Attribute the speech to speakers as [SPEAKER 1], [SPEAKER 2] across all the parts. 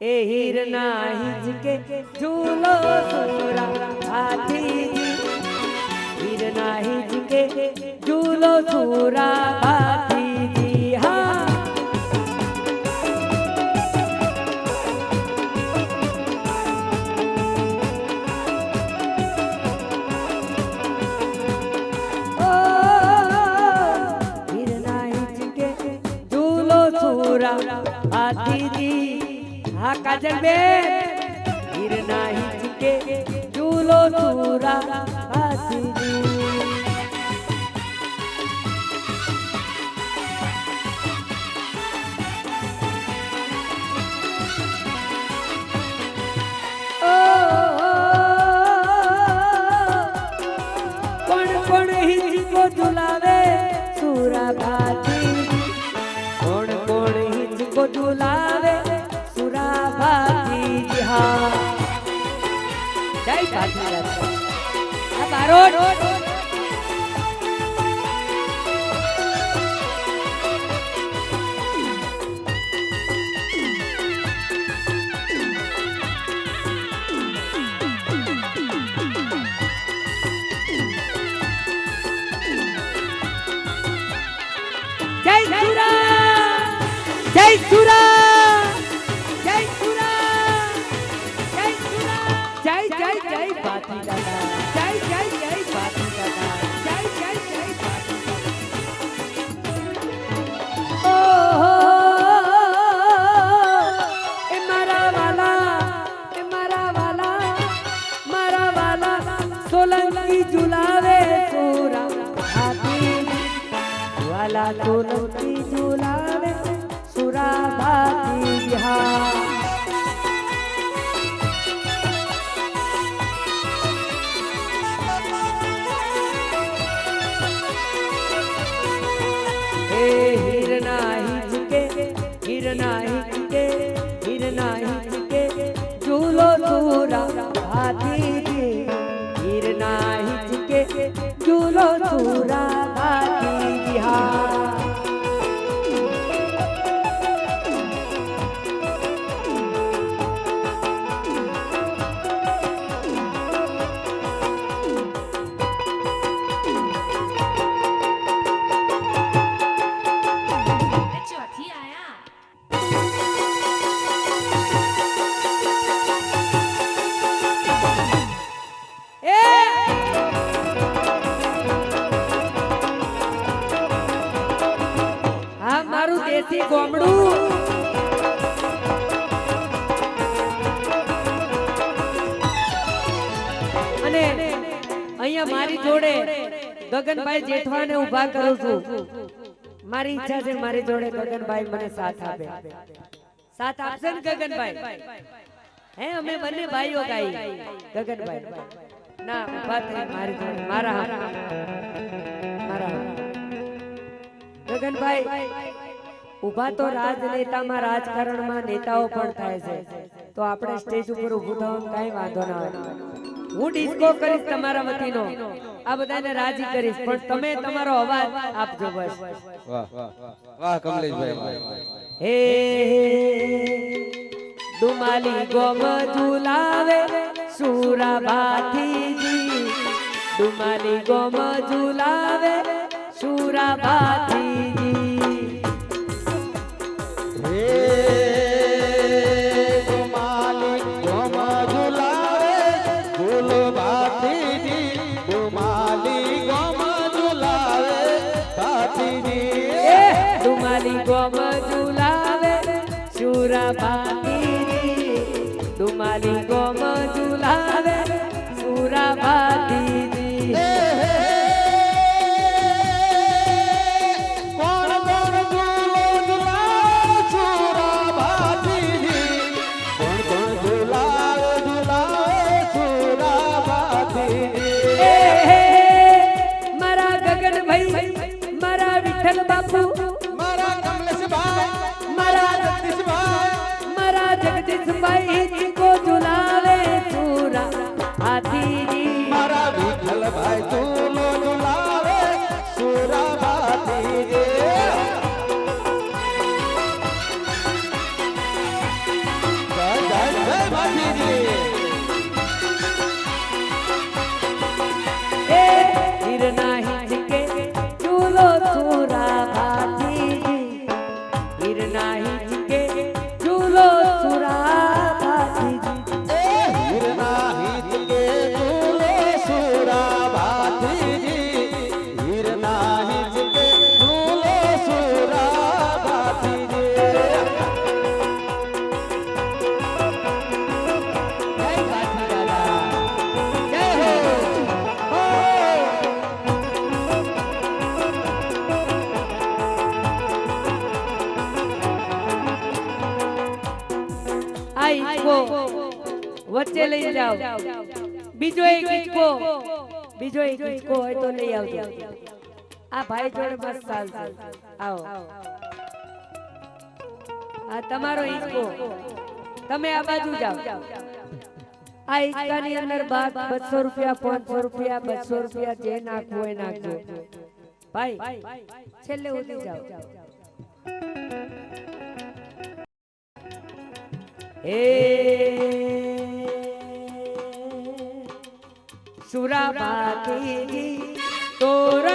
[SPEAKER 1] এহির নাহিজকে ঝুলো সুরা ভাতি হির নাহিজকে ঝুলো সুরা ভাতি ঝুলো সুরা আতি हाँ काजल में गिरना ही चुके चूलो चूरा જય ભાતી આ બારોટ. જય સુરા જય સુરા જય જય જય ભાતી દાદા જય જય જય ભાતી દાદા ઓહો એ મારા વાલા એ સોલંકી ઝુલાવે સોરા સોલંકી ઝુલાવે
[SPEAKER 2] हिचके हिरना
[SPEAKER 1] हिचके झूलो झूला हाथी जी हिरना हिचके झूलो झूला ગગનભાઈ જેઠવાને ઊભા કરું છું. મારી ઈચ્છા છે મારી જોડે ગગનભાઈ મને સાથ આપે. સાથ આપશે ને ગગનભાઈ? હે અમે બંને ભાઈઓ ગાઈ. ગગનભાઈ. ના ઊભા થઈ મારી જોડે. મારા મારા ગગનભાઈ ઊભા તો રાજનેતામાં રાજકારણમાં નેતાઓ પણ થાય છે. તો આપણે સ્ટેજ ઉપર ઉભું થવાનું કઈ વાંધો ના આવે. હું ડિસ્કો કરીશ તમારા વતીનો. આ બધાને રાજી કરીશ પણ તમે તમારો અવાજ આપજો બસ.
[SPEAKER 3] વાહ વાહ કમલેશભાઈ
[SPEAKER 1] હે ડુમાલી ગોમ ઝુલાવે સુરા ભાથીજી ડુમાલી ગોમ ઝુલાવે સુરા મારા બાપુ
[SPEAKER 3] મારા કમલેશભાઈ
[SPEAKER 1] મારા
[SPEAKER 3] જગદીશભાઈ.
[SPEAKER 1] ને લઈ જાઓ બીજો એક ઇટકો બીજો એક ઇટકો હોય તો લઈ આવજો આ ભાઈ જોડે બસ ચાલશે આવો આ તમારો ઇટકો તમે આ બાજુ જાઓ આ ઇટકાની અંદર બાદ બસો રૂપિયા પાંચસો રૂપિયા બસો રૂપિયા જે નાખવું હોય નાખજો ભાઈ છેલ્લે ઉતરી જાઓ Hey. সুরা পাখি তোর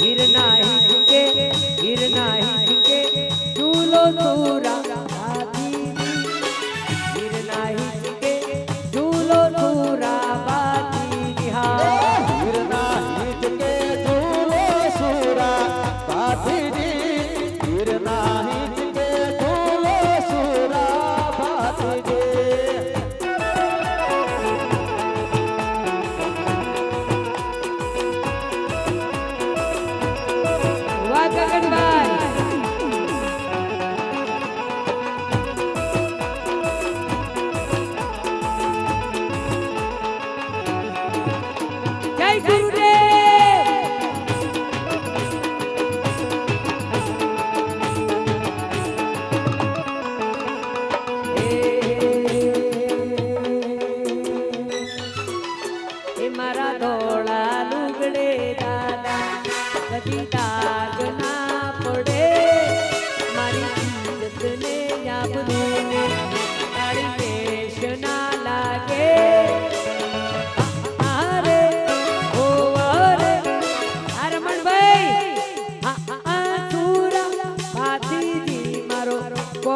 [SPEAKER 1] गिरना ही झुके गिरना ही झुके झूलो तू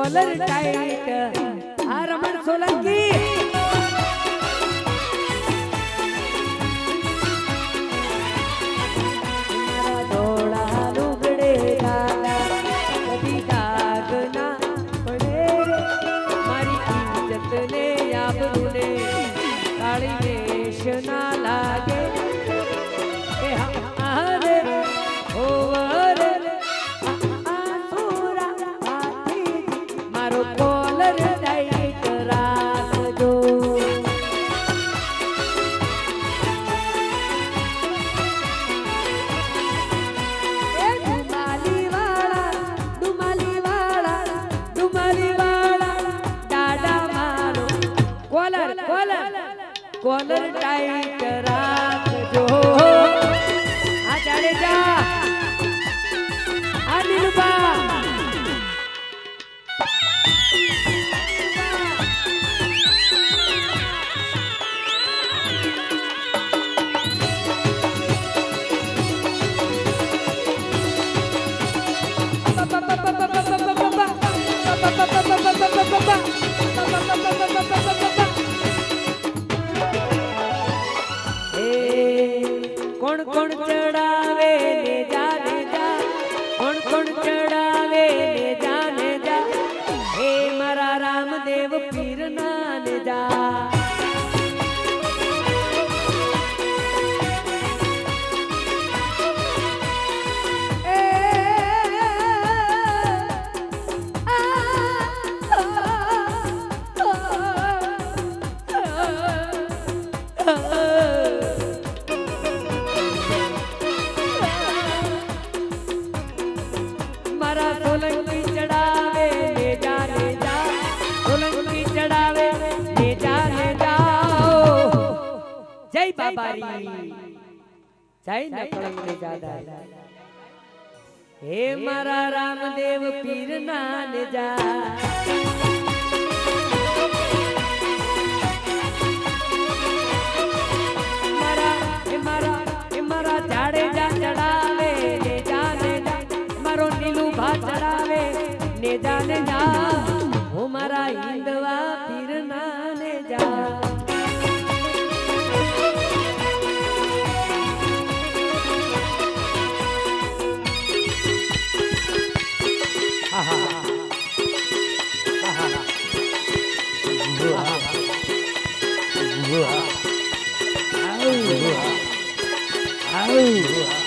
[SPEAKER 1] સોલર ટાઈટ આ રમણ સોલંકી કોલર ટાઈટ રાખજો આ જાડેજા આ નીલુબા કોણ કોણ ચડાવે ને જાને જય બાબારી જય નકળંગ ને જાદા હે મારા રામદેવ પીર નાન જા. わ。い
[SPEAKER 3] うわ。